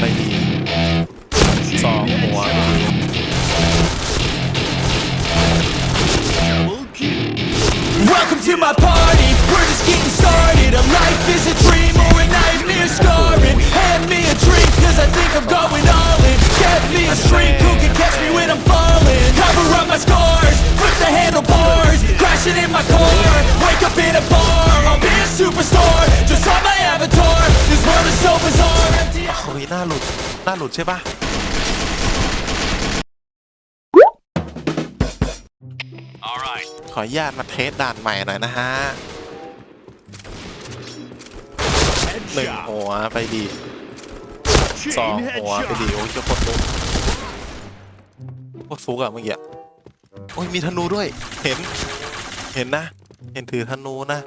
ไปดีสองหัวไปดี Double kill. Welcome to my party, we're just getting started A life is a dream หลุดหน้าหลุดใช่ปะขออนุญาตมาเทสด่านใหม่หน่อยนะฮะหนึ่ง Headshot. หัวไปดีสอง Chain หัวไปดี headshot. โอ้ยเจะโคตรฟุกโคตรฟุกอะเมื่อกี้อะโอ้ยมีธนูด้วย เห็น เห็นนะ เห็นถือธนูนะ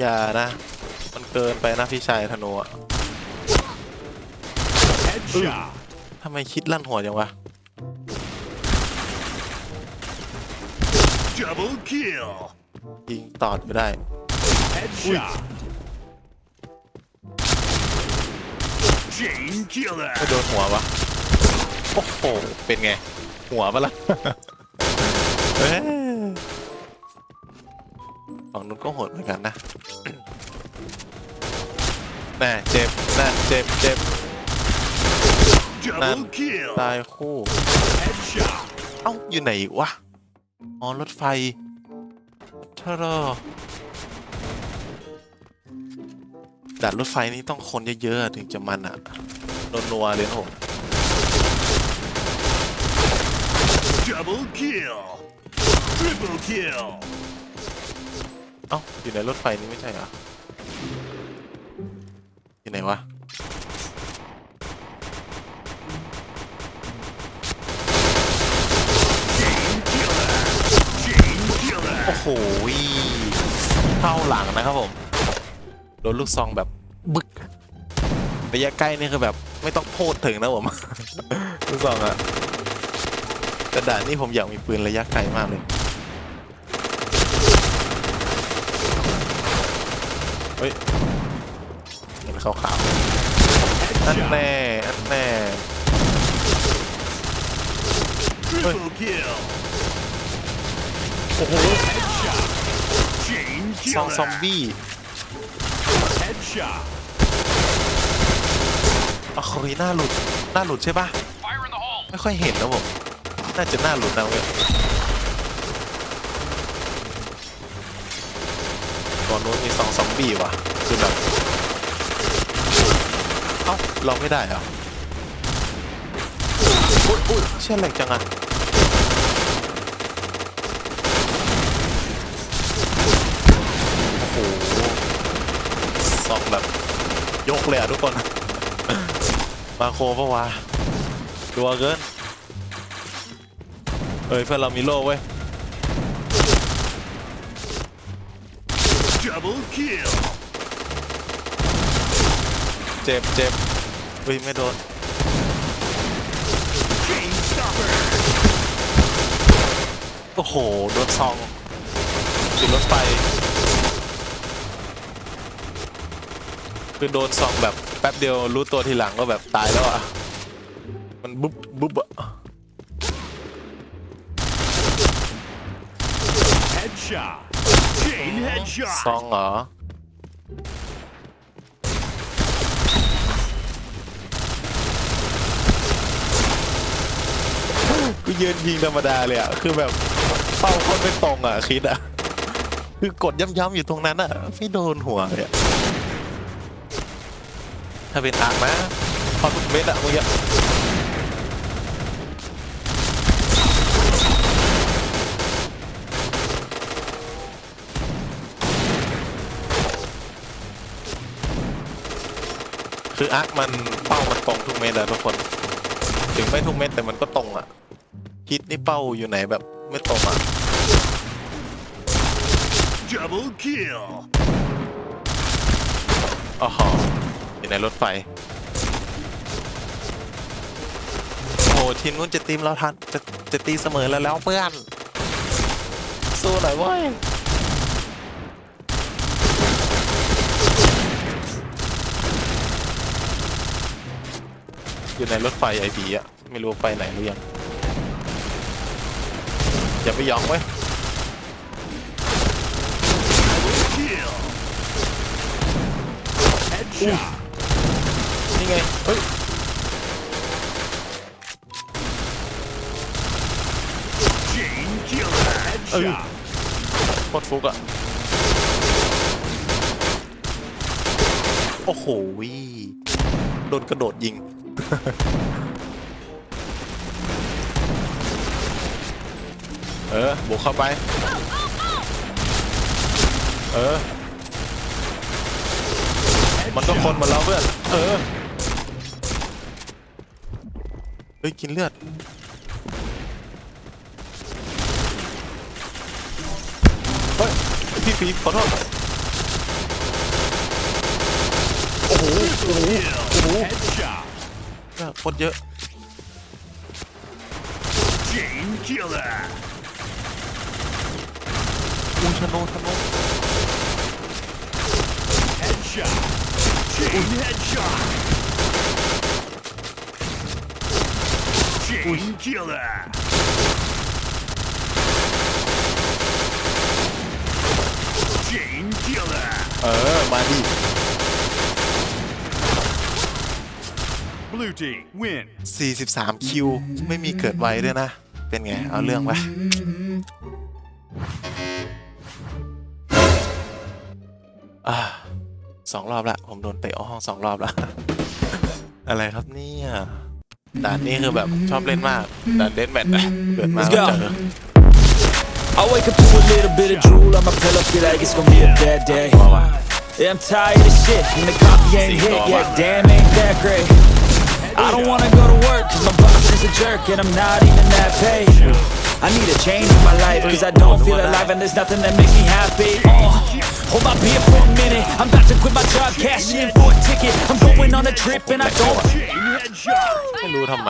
อย่านะ มันเกินไปนะพี่ชายธนูอะ Headshot. ทำไมคิดลั่นหัวจังวะ Double kill. ยิงตอดไม่ได้ Headshot. Chain killer. ไม่โดนหัววะ โอ้โห เป็นไง หัวปะล่ะ เอ้ยฝั่งนู้นก็โหดเหมือนกันนะ น่าเจ็บน่าเจ็บเจ็บ Double kill. ตายคู่ Headshot. เอ้า อยู่ไหนอีกวะ อ๋อ รถไฟทารอดัดรถไฟนี่ต้องคนเยอะๆ ถึงจะมันอะนัวๆเลยนะผม Double kill. Triple kill. เอ้า อยู่ในรถไฟนี่ไม่ใช่เหรอ โหเข้าหลังนะครับผม โดนลูกซองแบบบึกระยะใกล้นี่คือแบบไม่ต้องโพดถึงนะผมลูกซองอะแต่ด่านนี้ผมอยากมีปืนระยะไกลมากเลยเฮ้ยเห็นขาวๆนั่นแน่นั่นแน่โอ้โห ซองซอมบี้ Headshot. อ๋อเฮ้ยหน้าหลุด หน้าหลุดใช่ปะไม่ค่อยเห็นนะผม น่าจะหน้าหลุดนะเว้ยตอนนู้นมีซองซอมบี้ว่ะคือแบบเอ้าเราไม่ได้เหรออุ้ยอุ้ยเชื่อแหลกจังอะโอ้โหซองแบบ ยกเลยอะทุกคน มาโคปะวะดัวเกินเอ้ยเพื่อนเรามีโล่เว้ย Double kill. เจ็บเจ็บเฮ้ยไม่โดน Chain stopper. โอ้โหโดนซองติดรถไฟ คือโดนซองแบบแป๊บเดียวรู้ตัวทีหลังก็แบบตายแล้วอะ มันบุ๊บบุ๊บอะ Headshot. Chain ซ headshot. องเหรอ กูยืนยิงธรรมดาเลยอะ คือแบบเป้าคนไม่ตรงอะ คิดอะ คือกดย้ำๆอยู่ตรงนั้นอะ ไม่โดนหัวเลยอะ ถ้าเป็นอ่างนะพอทุกเม็ดอะมึงอะคืออาร์คมันเป้ามันตรงทุกเม็ดอะทุกคน ถึงไม่ทุกเม็ดแต่มันก็ตรงอะคิดนี่เป้าอยู่ไหนแบบไม่ตรงอะ Double kill. อ๋อ อยู่ในรถไฟ โอ้ทีมนู้นจะตีมเราทันจะจะตีเสมอแล้วแล้วเพื่อน สู้หน่อยเว้ยอยู่ในรถไฟไอพีอะไม่รู้ไปไหนหรือยัง อย่าไปยองไว้ย Kill. Headshot. นี่ไง เฮ้ย Chain killer. Headshot. โคตรฟุกอะโอ้โหวิโดนกระโดดยิง เออ บุกเข้าไป เออ มันก็คนเหมือนเราเพื่อน เออ เฮ้ยกินเลือด เฮ้ย พี่ฟีขอโทษโอ้โห โอ้โห โอ้โหเนี่ยโคตรเยอะ Chain killer. อุ้ยธนูธนู Headshot. Chain headshot. Killer. Chain killer. เออ มาดิ Blue team win. 43 คิว ไม่มีเกิดไวด้วยนะ เป็นไง เอาเรื่องปะอ่าสองรอบละ ผมโดนเตะออกห้องสองรอบละ อะไรครับเนี่ย ด่านนี้คือแบบชอบเล่นมากด่านเดนแมทอะเกิดมา Let's ก็ go เจอ I wake up to a little bit of drool on my pillow, feel like it's gonna be a bad day. Yeah, I'm tired of shit, and the coffee ain't hit yet. Damn, ain't that great. I don't wanna go to work, cause my boss is a jerk, and I'm not even that paid. I need a change in my life, cause I don't feel alive, and there's nothing that makes me happy. Uh, hold my beer for a minute, I'm about to quit my job, cashing in for a ticket. I'm going on a trip, and I don't Chain headshot. ไม่รู้ทำไม